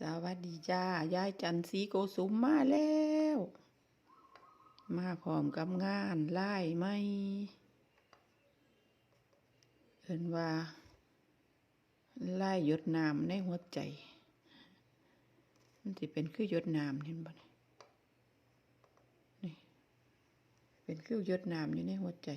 สวัสดีจ้ายายจันสีโกสุมมาแล้ว มาพร้อมกับงานไล่ไหมเห็นว่าไล่หยดน้ำในหัวใจ มันสิเป็นคือหยดน้ำเห็นบ่นี่ยนี่เป็นคือหยดน้ำอยู่ในหัวใจ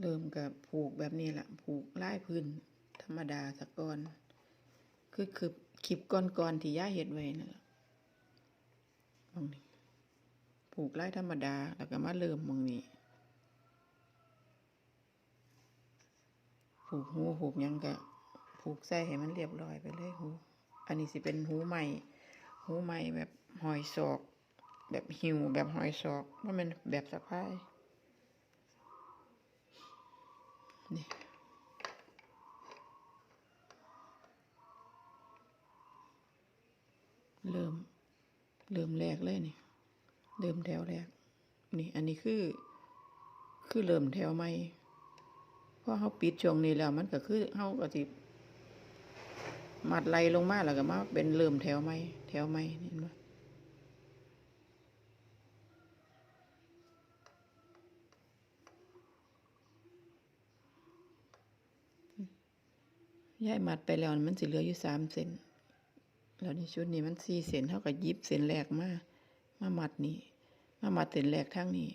เริ่มกับผูกแบบนี้แหละผูกไล่พื้นธรรมดาสะก่อน คือคือคลิปก่อนๆที่ย่าเห็ดไว้นั่นแหละมองนี่ผูกไล่ธรรมดาแล้วก็มาเริ่มมองนี้ผูกหูผูกยังก็ผูกใส่ให้มันเรียบร้อยไปเลยหู อันนี้สิเป็นหูใหม่ หูใหม่แบบหอยศอก แบบหิวแบบหอยศอกว่ามันแบบสะพาย นี่เริ่ม เริ่มแรกเลยนี่ เริ่มแถวแรก นี่ อันนี้คือ คือเริ่มแถวใหม่เพราะเขาปิดช่วงนี้แล้ว มันก็คือเขาก็สิมัดไหลลงมาแล้วก็มาเป็นเริ่มแถวใหม่แถวใหม่นี่เห็นไหม ย้ายมัดไปแล้วมันสิเหลืออยู่สามเซนแล้วในชุดนี้มันสี่เซนเท่ากับยิบเซนแรกมามามัดนี่มามัดเซนแรกทั้งนี้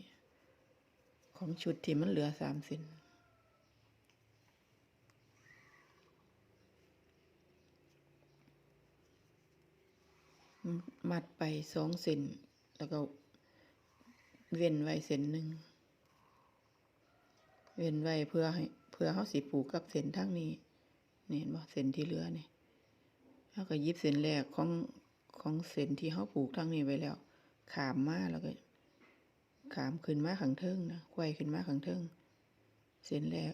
ของชุดที่มันเหลือสามเซนมัดไปสองเซนแล้วก็เว้นไว้เซนหนึ่งเว้นไว้เพื่อให้เพื่อเขาสิผูกกับเส้นทั้งนี้ นี่เห็นบ่เส้นที่เหลือนี่เขาก็ยิบเส้นแรกของของเส้นที่เขาผูกทั้งนี้ไว้แล้ว ขามมาแล้วก็ขามขึ้นมาขังเทิงนะไขว้ขึ้นมาขังเทิงเส้นแรก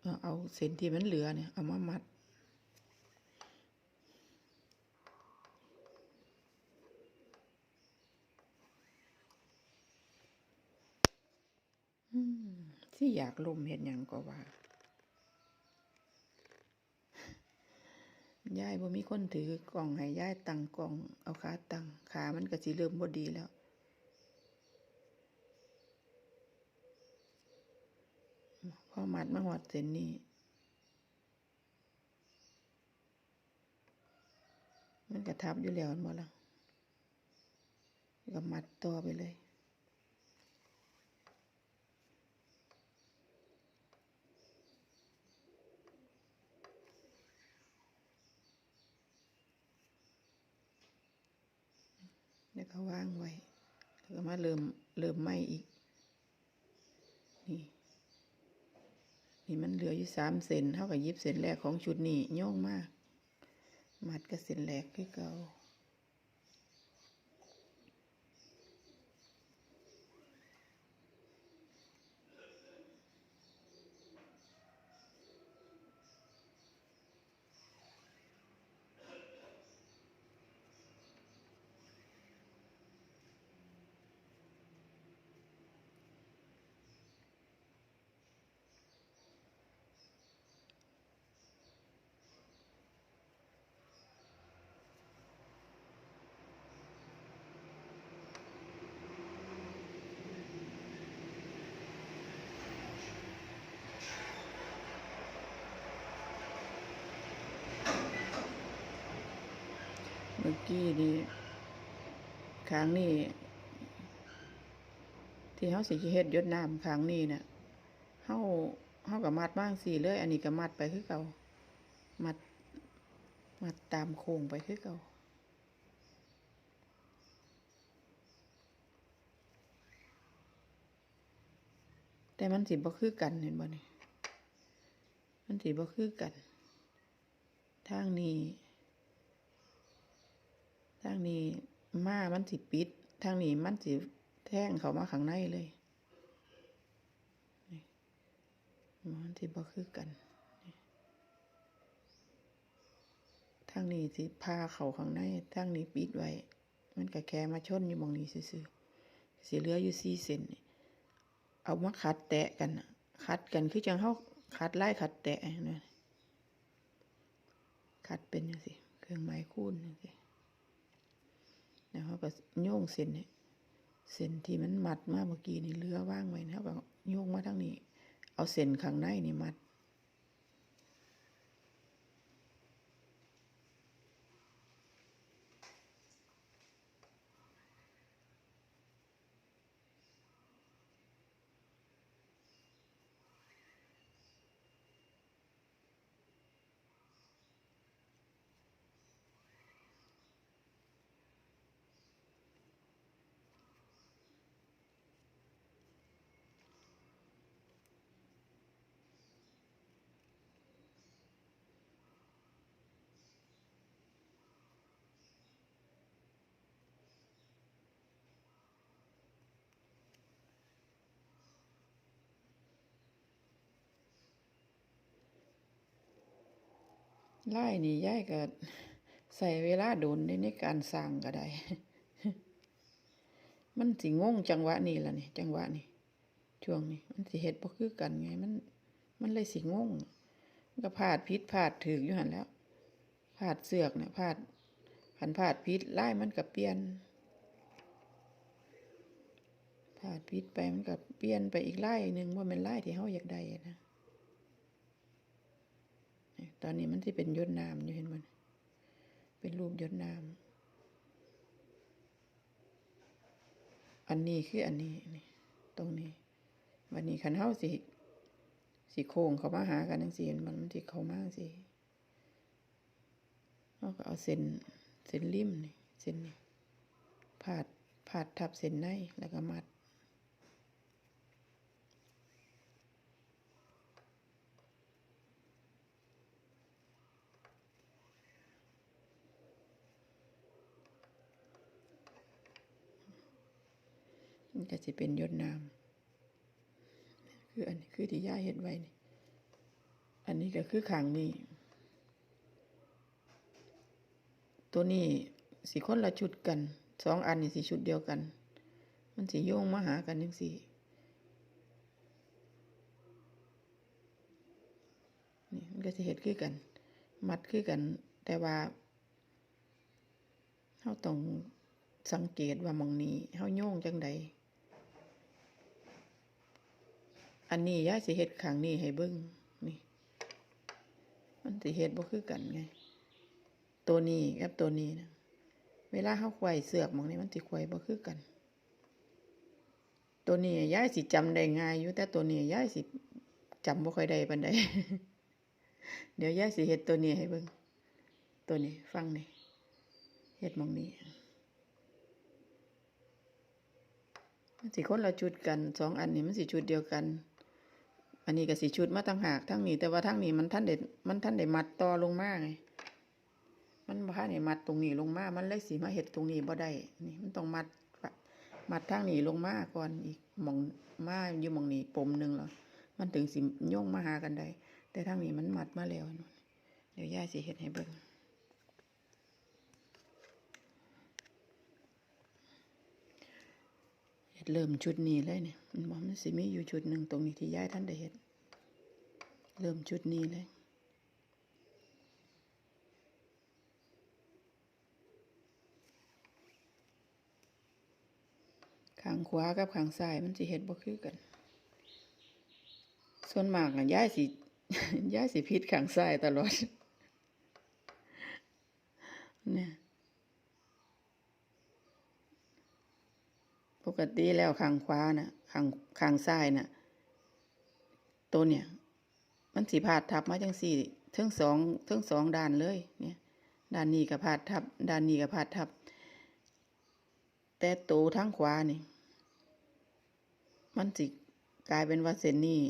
เอาเอาเส้นที่มันเหลือเนี่ย เอามามัดอืมที่อยากลมเห็นอย่างก็ว่า ยายบ่มีคนถือกล่องให้ยายตั้งกล่อง เอาขาตั้งขามันก็สิเริ่มบ่ดีแล้ว พอมัดมาหอดเส้นนี้มันกระทับอยู่แล้วหมดแล้วก็มัดต่อไปเลย แล้วก็ว่างไว้ แล้วก็มาเริ่มเริ่มไหมอีก นี่ นี่มันเหลืออยู่สามเซนเท่ากับยิบเซนแรกของชุดนี้โย่องมาก มัดกับเซนแรกคือเก่า กี้นี่ครั้งนี้ที่เขาสิเฮ็ดยดน้ำครั้งนี้เนี่ยเขาเขากับมัดบ้างสี่เลย อันนี้ก็มัดไปคือเก่ามัด มัดตามโค้งไปคือเก่าแต่มันสิบ่คือกันเห็นบ่นี่มันสิบ่คือกัน ทางนี้ ทางนี้มามันสิปิด ทางนี้มันสิแท่งเขามาข้างในเลยมันสิบ่คือกัน ทางนี้สิพาเขาข้างใน ทางนี้ปิดไว้ มันก็แค่มาชนอยู่มองนี้ซื่อๆสิเหลืออยู่สี่เซนเอามาขัดแตะกันน่ะขัดกันคือจังเฮาขัดไล่ขัดแตะนะขัดเป็นจังซี่เครื่องไม้คูนจังซี่ แล้วเฮาก็โยงเส้นเนี่ยเส้นที่มันมัดมาเมื่อกี้นี่เรือว่างไว้นะครับโยงมาทางนี้ เอาเส้นข้างในนี่มัด ไล่นี่ยายก็ใส่เวลาโดนในในการสร้างก็ได้ มันสิงงจังหวะนี้ล่ะนี่จังหวะนี้ช่วงนี้มันสิเฮ็ดบ่คือกันไง มัน มันเลยสิงงมันก็พลาดผิดพลาดถูกอยู่หันแล้วพลาดเสือกเนี่ยพลาดคันพลาดผิดลายมันก็เปลี่ยนพลาดผิดไปมันก็เปลี่ยนไปอีกไลายหนึ่งว่ามันไลายที่เฮาอยากได้นะ ตอนนี้มันที่เป็นยศนามอยู่เห็นมันเป็นรูปยศนามอันนี้คืออันนี้นี่ตรงนี้ วันนี้ขันเฮาสิสิโค้งเขามาหากันจังซี่มันมันสิเขามาจังซี่เฮาก็เอาเส้นเส้นริมนี่เส้นนี้พาดพาดทับเส้นในแล้วก็มัด ก็จะเป็นยศนามคืออันนี้คือที่ย่าเห็นไว้นี่อันนี้ก็คือขางนี้ ตัวนี้สีคนละชุดกันสองอันนี่สีชุดเดียวกัน มันสีโยงมาหากันยังสีนี่มันก็จะเห็ดคือกัน มัดคือกัน แต่ว่าเราต้องสังเกตว่ามองนี้เฮาโยงจังใด อันนี้ย่าสิเฮ็ดข้างนี้ให้เบิ่งนี่ มันสิเฮ็ดบ่คือกันไง ตัวนี้กับตัวนี้นะเวลาเฮาไขว้เสือกมองนี้มันสิไขว้บ่คือกัน ตัวนี้ย้าสิจำได้ง่ายอยู่แต่ตัวนี้ย้าสิจำบ่ค่อยได้ปานใดเดี๋ยวย้าสิเฮ็ดตัวนี้ให้เบิ่งตัวนี้ ฟังนี่เฮ็ดมองนี้มันสิคนละชุดกันสองอันนี้มันสิชุดเดียวกัน อันนี้ก็สิชุดมาตั้งหากทั้งนี้แต่ว่าทั้งนี้มันท่านเด็ดมันท่านได้มัดต่อลงมาไงมันบ่ทันได้มัดตรงนี้ลงมามันเลยสิมาเฮ็ดตรงนี้บ่ได้นี่มันต้องมัดมัดทางนี้ลงมาก่อนอีกมองมาอยู่มองนี้ปมหนึ่งแล้วมันถึงสิโยงมาหากันได้แต่ทางนี้มันมัดมาแล้วนู่นเดี๋ยวยาสิเฮ็ดให้เบิ่งเฮ็ดเริ่มชุดนี้เลยเนี่ย มันบอกมันสิมีอยู่ชุดหนึ่งตรงนี้ที่ย้ายท่านได้เฮ็ดเริ่มชุดนี้เลยขางขวากับขางซ้ายมันสิเฮ็ดบ่คือกัน ส่วนมากน่ะย้ายสิย้ายสิผิดข้างซ้ายตลอดเนี่ย ปกติแล้วข้างขวานะข้างข้างซ้ายนะตัวเนี่ย มันสีพาดทับมาจังสี่เทั้งสองเทั้งสองด้านเลย เนี่ยด้านนี้กับพาดทับด้านนี้กับพาดทับ แต่ตัวทั้งขวานี่ มันสิกลายเป็นว่าเส้นนี้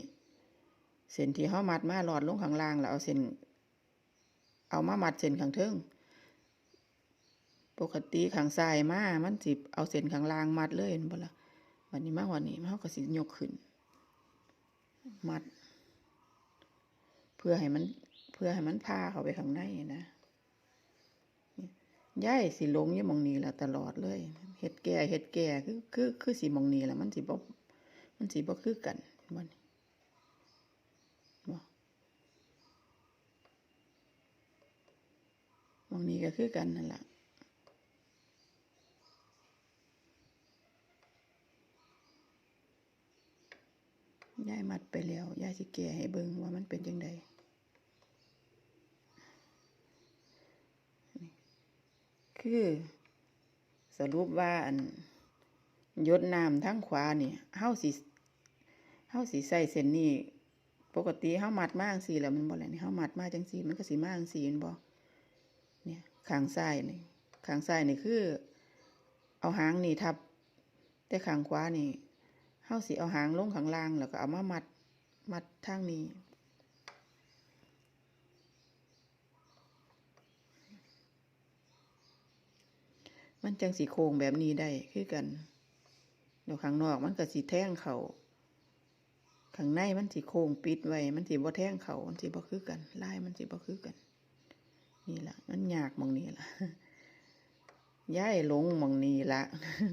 เส้นที่เขามัดมาหลอดลงข้างล่างแล้วเอาเส้นเอามามัดเส้นข้างเทิง ปกติข้างซ้ายมามันสิเอาเส้นข้างล่างมัดเลยเห็นบ่ละวันนี้มาวันนี้เฮาก็สิยกขึ้น มัด เพื่อให้มัน เพื่อให้มันพาเข้าไปข้างในนะย้ายสิลงยู่มองนี้ละตลอดเลยเฮ็ดแก่เฮ็ดแก่คือคือคือสิหมองนี้ละมันสิบ่มันสิบ่คือกันบ่นี่บ่มองนี้ก็คือกันนั่นแหละ ยายมัดไปแล้วยายสิแก้ให้เบิงว่ามันเป็นจังไดนี่คือสรุปว่าอันยดน้ำทางขวานี่เฮาสิเฮาสิใส่เส้นนี้ปกติเฮามัดมาจังซี่แล้วมันบ่แหละนี่เฮามัดมากจังซี่มันก็สิมาจังซี่แม่นบ่เนี่ยขางซ้ายนี่ขางซ้ายนี่คือ เอาหางนี่ทับ แต่ขางขวานี่ เฮาสิเอาหางลงข้างล่างแล้วก็เอามามัดมัดทางนี้มันจังสิโค้งแบบนี้ได้คือกันเดี๋ยวข้างนอกมันก็สิแท่งเขาข้างในมันสิโค้งปิดไว้ มันสิบ่แท่งเขามันสิบ่คือกันลายมันสิบ่คือกัน นี่ละมันยากมองนี้ล่ะย้ายหลงมองนี้ละ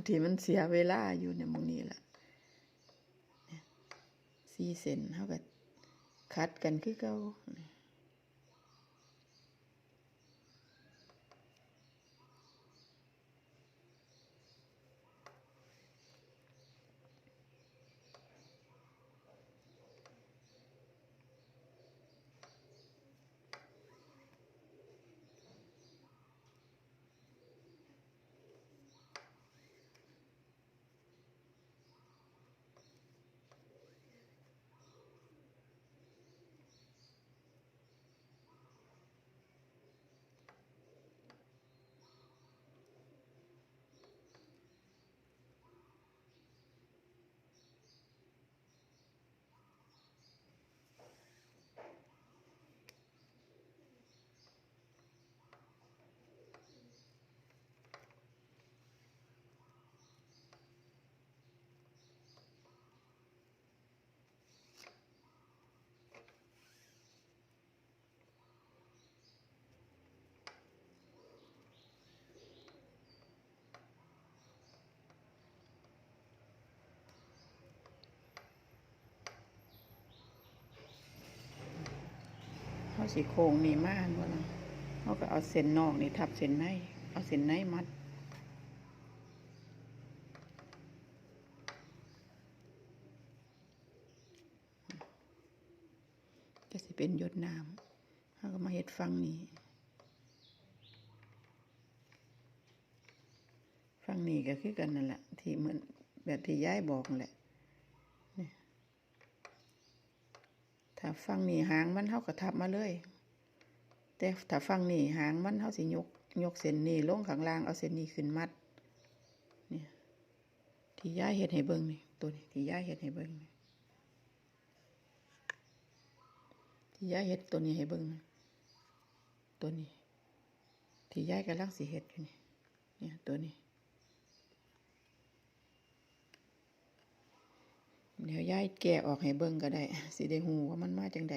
ที่มันเสียเวลาอยู่เนี่ยมองนี้ล่ะ สี่เซนเท่ากับคัดกันคือเก่า สิโค้งนี่มากว่าล่ะเขาก็เอาเส้นนอกนี่ทับเส้นใน เอาเส้นในมัดจะสิเป็นหยดน้ำเขาก็มาเฮ็ดฟังนี้ฟังนี้ก็คือกันนั่นแหละที่เหมือนแบบที่ย้ายบอกแหละ ถ้าฟังนี่หางมันเท่ากับทับมาเลย แต่ถ้าฟังนี่หางมันเท่าสิยกยกเส้นนี่ลงข้างล่างเอาเส้นนี้ขึ้นมัดเนี่ยที่ย้าเฮ็ดให้เบิ่งนี่ตัวนี้ที่ย้าเฮ็ดให้เบิ่งที่ย้าเฮ็ดตัวนี้ให้เบิ่งตัวนี้ ที่ย้ายกำลังสิเฮ็ดอยู่นี่เนี่ยตัวนี้ เดี๋ยวยายแกะออกให้เบิ่งก็ได้สิได้หูว่ามันมาจังใด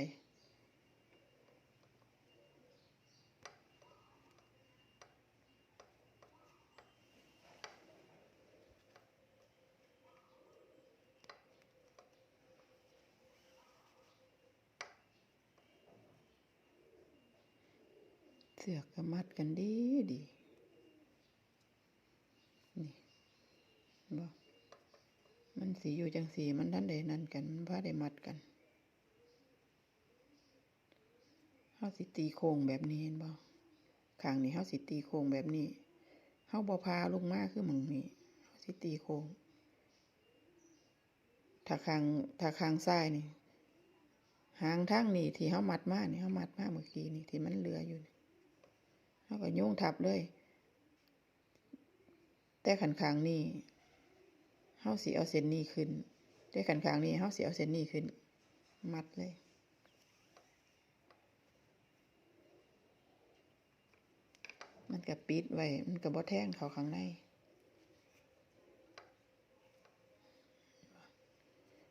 เสือกกมัดกันดีดีนี่บอก มัน สีอยู่จังสีมันทันได้นั่นกันมันพาได้มัดกันเฮาสิตีโค้งแบบนี้เห็นบ่ข้างนี้เฮาสิตีโค้งแบบนี้เฮาบ่พาลงมาคือหม่องนี้เฮาสิตีโค้งถ้าข้างถ้าข้างซ้ายนี่หางทางนี้ที่เฮามัดมานี่เฮามัดมาเมื่อกี้นี่ที่มันเหลืออยู่นี่เฮาก็โยงทับเลย แต่ขันข้างนี้ เฮาสิเอาเส้นนี้ขึ้นได้ขันข้างนี้เฮาสิเอาเส้นนี้ขึ้น มัดเลย มันก็ปิดไว้ มันก็บ่แท่งเขาข้างใน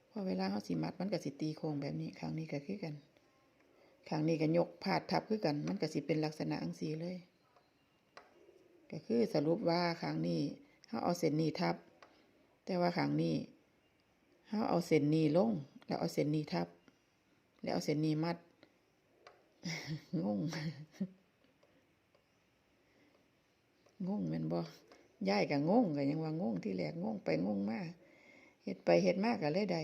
พอเวลาเฮาสิมัดมันก็สิตีโค้งแบบนี้ข้างนี้ก็คือกันข้างนี้ก็ยกพาดทับคือกัน มันก็สิเป็นลักษณะอังสีเลย ก็คือสรุปว่าข้างนี้เฮาเอาเส้นนี้ทับ แต่ว่าข้างนี้เขาเอาเส้นนี้ลง แล้วเอาเส้นนี้ทับ แล้วเอาเส้นนี้มัด งง งงมันบ่ยายก็งงก็ยังว่างงที่แหลกงงไปงงมากเห็ดไปเห็ดมากกับเลยใด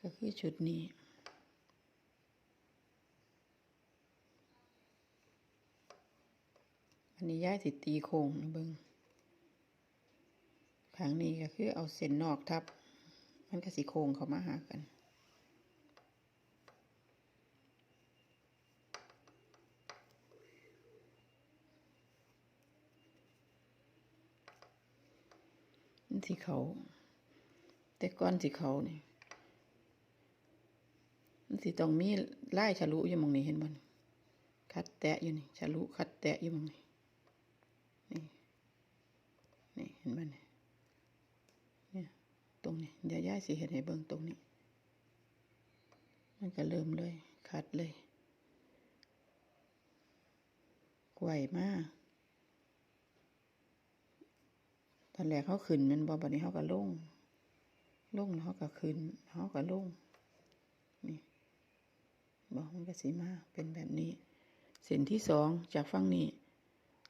ก็คือชุดนี้อันนี้ย้ายสิตีโค้งนะเบิงครั้งนี้ก็คือเอาเส้นนอกทับ มันก็สิโค้งเข้ามาหากัน มันสิเขา แต่ก้อนสิเขานี่มันสิต้องมีลายฉลุอยู่มองนี้เห็นบ่นคัดแตะอยู่นี่ฉลุคัดแตะอยู่มองนี้นี่นี่เห็นบ่นี่เนี่ยตรงนี้เดี๋ยวย้ายสิเห็นให้เบิ่งตรงนี้ มันก็เริ่มเลย คัดเลยไกวมากตอนแรกเขาขึ้นมันบ่บัดนี้เขาก็ลง ลู่งเขาก็ขึ้นเขาก็ลงนี่บอกมันก็สีมาเป็นแบบนี้เส้นที่สองจากฝั่งนี้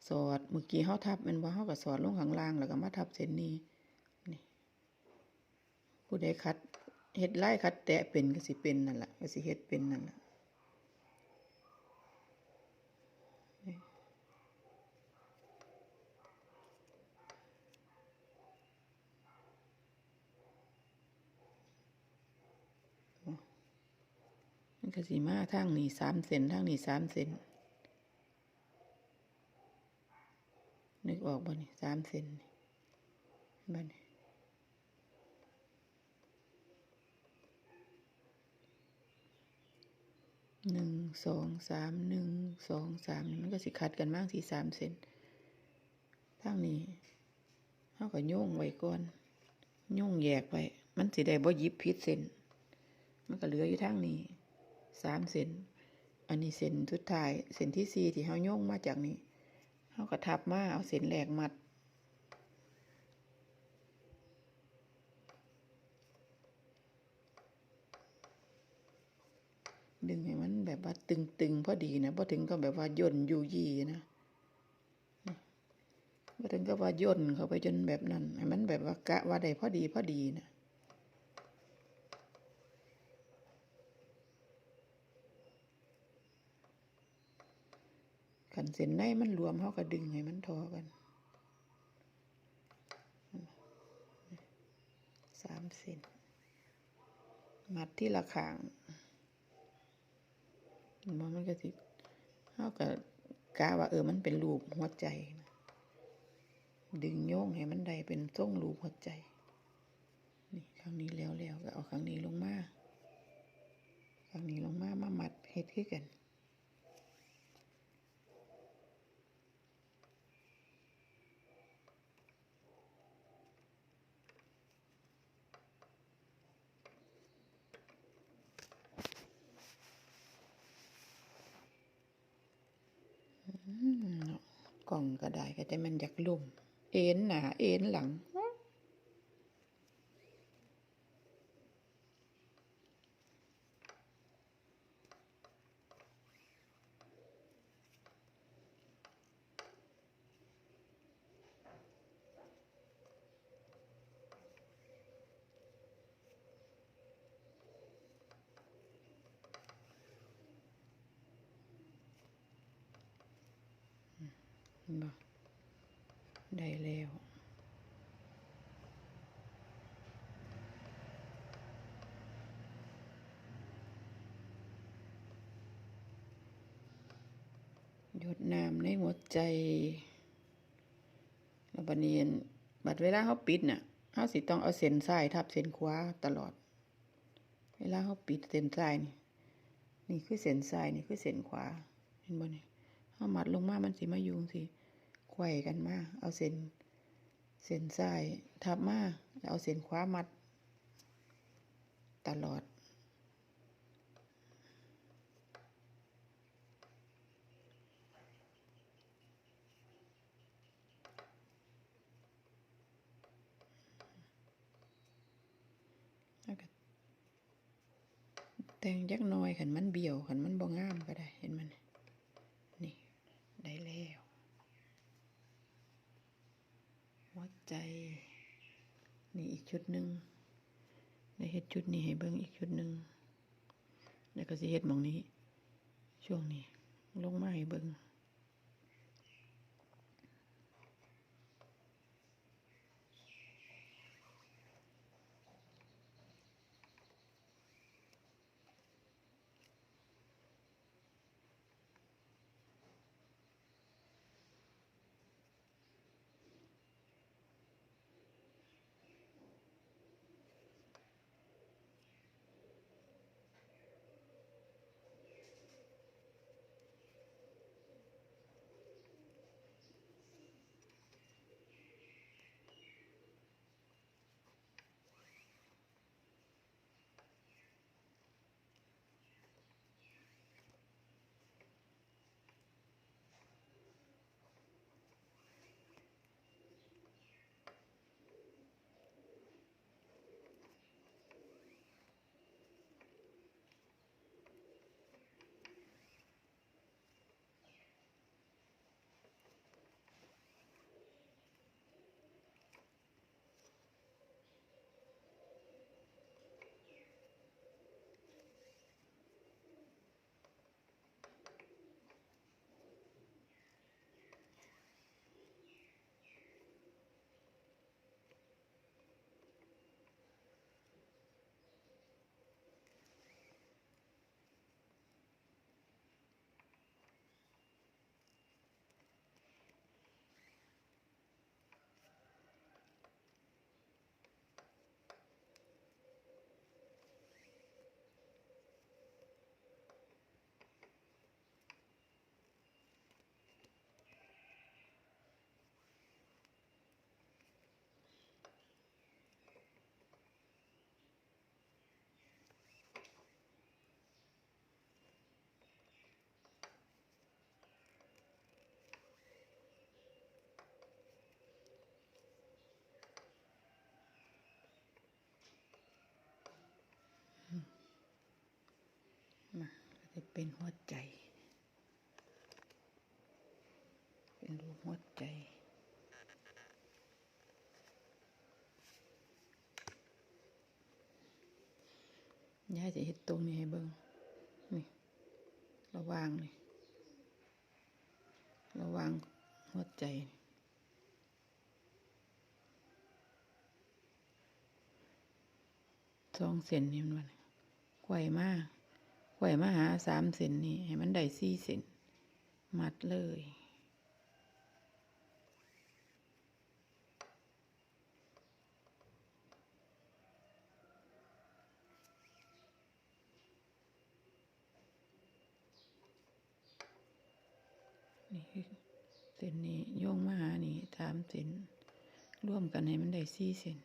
สอดเมื่อกี้เขาทับมันว่าเขาก็สอดลงข้างล่างแล้วก็มาทับเส้นนี้นี่ผู้ใดคัดเฮ็ดไล่คัดแตะเป็นก็สิเป็นนั่นแหละก็สิเฮ็ดเป็นนั่นแหละ ก็สิมาทางนี้สามเซนทางนี้สามเซนนึกออกบ่นี่สามเซนนี่นี่หนึ่งสองสามหนึ่งสองสามนี่มันก็สิคัดกันมากที่สามเซนทางนี้เขาก็โยงไว้ก่อนโยงแยกไว้มันสิได้บ่ยิบผิดเส้นมันก็เหลืออยู่ทางนี้ สามเซนอันนี้เส้นสุดท้ายเส้นที่สี่ที่เขาโยงมาจากนี้เขาก็ทับมาเอาเส้นแหลกมัด ดึงให้มันแบบว่าตึงๆพอดีนะพอถึงก็แบบว่าย่นอยู่ยี่นะพอถึงก็ว่าย่นเข้าไปจนแบบนั้นให้มันแบบว่ากะว่าได้พอดีพอดีนะ เส้นในมันรวมเขาก็ดึงให้มันทอกันสามเส้นมัดที่ละขางมันมันก็สิเขาก็กาว่าเออมันเป็นรูปหัวใจนะดึงโยงให้มันได้เป็นทรงรูปหัวใจ นี่ครั้งนี้แล้วแล้วก็เอาครั้งนี้ลงมาครั้งนี้ลงมามามัดเฮ็ดคือกัน อืมเนาะ กล่องก็ได้ก็จะมันอยากลุ่มเอ็นหนาเอ็นหลัง เห็นบ่ได้แล้ว หยดน้ำในหัวใจแล้วบัดนี้อั่นบัดเวลาเขาปิดน่ะเขาสิต้องเอาเส้นซ้ายทับเส้นขวาตลอด เวลาเขาปิดเส้นซ้ายนี่ นี่คือเส้นซ้ายนี่คือเส้นขวา เห็นบ่นี่เขามัดลงมา มันสิมายู่สิไขว้กันมา เอาเส้น เส้นซ้ายทับมาแล้วเอาเส้นขวามัด ตลอด แต่งยักน้อยขันมันเบี้ยวขันมันบ่งามก็ได้ เห็นมัน นี่ ได้แล้วหัวใจ นี่อีกชุดหนึ่งได้เห็ดชุดนี้ให้เบิ้งอีกชุดหนึ่งแล้วก็สิเห็ดมองนี้ ช่วงนี้ ลงมาให้เบิ้ง จะเป็นหัวใจ เป็นรูปหัวใจยายจะเห็ดตรงนี้ให้เบิ่งนี่ ระวางนี่ระวางหัวใจ สองเส้นนี่มันว่านี่ไขว่มาก ไขว่มาหาสามเส้นนี่ให้มันได้สี่เส้นมัดเลย นี่คือเส้นนี้โยงมาหานี่สามเส้นร่วมกันให้มันได้สี่เส้น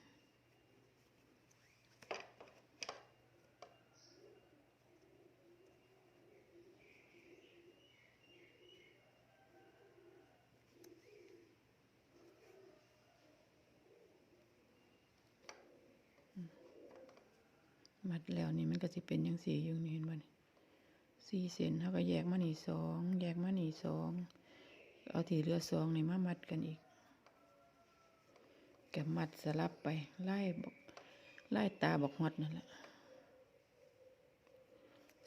มัดแล้วนี่มันก็สิเป็นยังสีอยู่นี่เห็นบ่นี่สี่เส้นเขาก็แยกมาหนีสองแยกมาหนีสองเอาที่เหลือสองนี่มามัดกันอีกกับมัดสลับไปไล่บอกไล่ตาบอกฮอดนั่นแหละ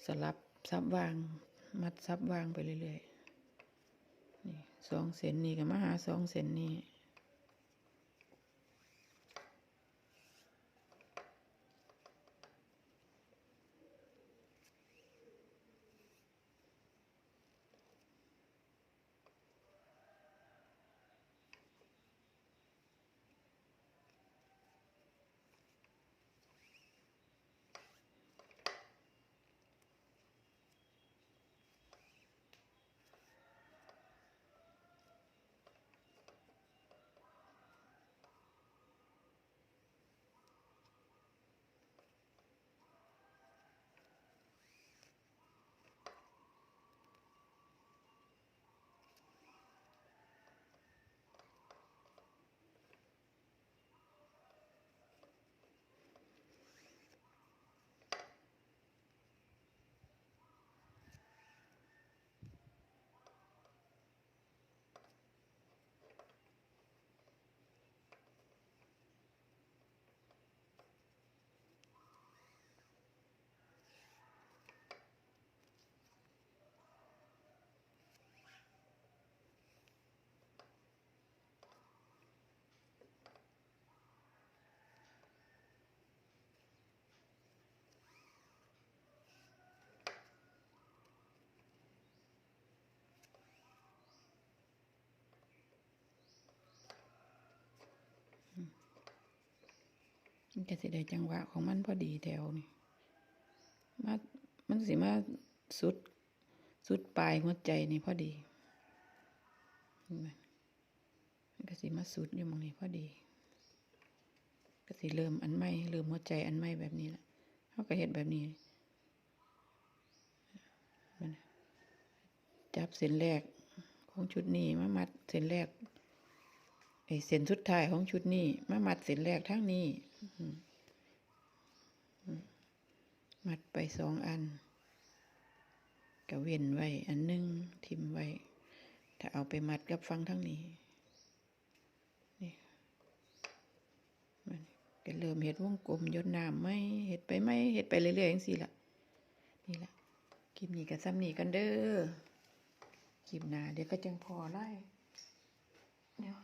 สลับซับวาง มัดซับวางไปเรื่อยๆนี่สองเซนนี่ก็มาหาสองเซนนี่ มันจะสิได้จังหวะของมันพอดีแถวนี่มามันสิมาสุด สุดปลายหัวใจนี่พอดีมันก็สิมาสุดอยู่มองนี้พอดี ก็สิเริ่มอันใหม่เริ่มหัวใจอันใหม่แบบนี้ละเขาก็เห็ดแบบนี้มันจับเส้นแรกของชุดนี้มามัดเส้นแรกไอ้เส้นสุดท้ายของชุดนี้มามัดเส้นแรกทั้งนี้ มัดไปสองอันก็เว้นไว้ อันหนึงทิมไว้ ถ้าเอาไปมัดกับฟังทั้งนี้ นี่มันก็เริ่มเห็ดวงกลมยดน้ำไหมเห็ดไปไหมเห็ดไปเรื่อยๆอย่างสี่ละนี่ละคลิปนี้กับซ้ำนี่กันเด้อคลิปหนาเดี๋ยวก็จังพอไล่เดี๋ยว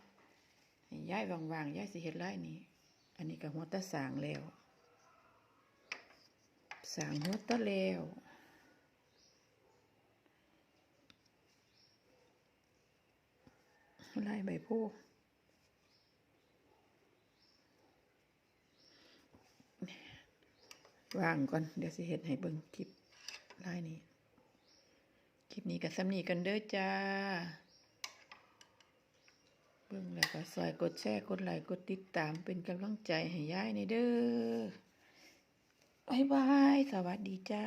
ย้ายว่างๆย้ายสิเห็ดไล่นี่ อันนี้ก็หัวตะสางแล้ว สางหัวตะแล้วไล่ใบโพว่างก่อน เดี๋ยวสิเห็ดให้เบิ่งคลิปไล่นี้ คลิปนี้กับซ้ำนี้กันเด้อจ้า บิ่งแล้วก็ซอยกดแชร์กดไลค์กดติดตามเป็นกำลังใจให้ยายในเด้อบายบาย สวัสดีจ้า